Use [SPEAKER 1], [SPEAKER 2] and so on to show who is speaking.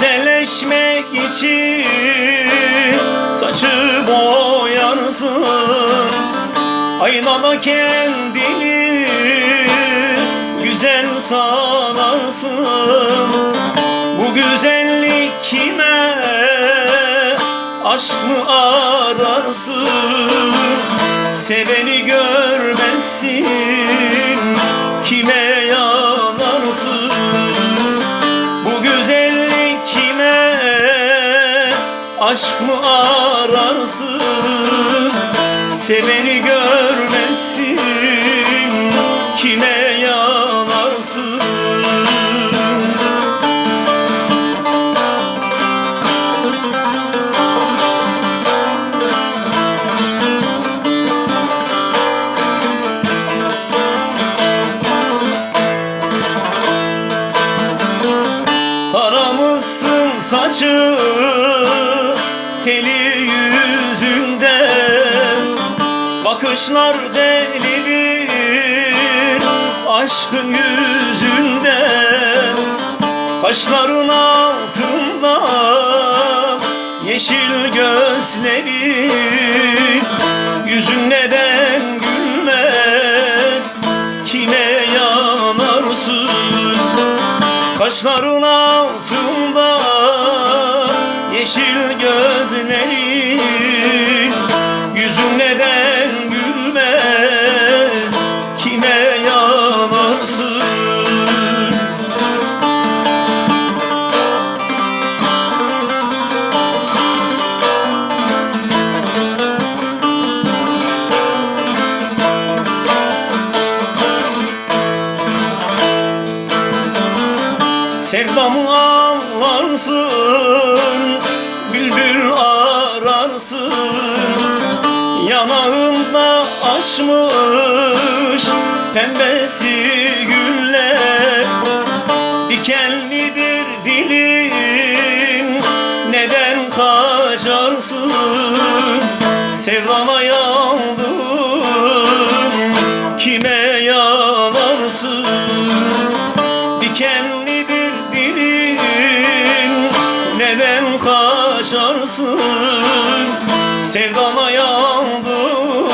[SPEAKER 1] güzelleşmek için saçı boyarsın Aynada kendini güzel sanarsın. Bu güzellik kime aşk mı ararsın? Seveni görmezsin. Kime yar aşk mı ararsın? Seveni görmezsin kime yanarsın? Taramışsın saçı teli yüzünden Bakışlar delidir aşkın yüzünden Kaşların altında yeşil gözleri Yüzün neden gülmez kime yanarsın? Kaşların altında yeşil gözleri Sevdamı anlarsın Bülbül ararsın. Yanağında açmış Pembesi güller Dikenlidir dilin. Neden kaçarsın? Sevdama şaşarsın Sevdana yandım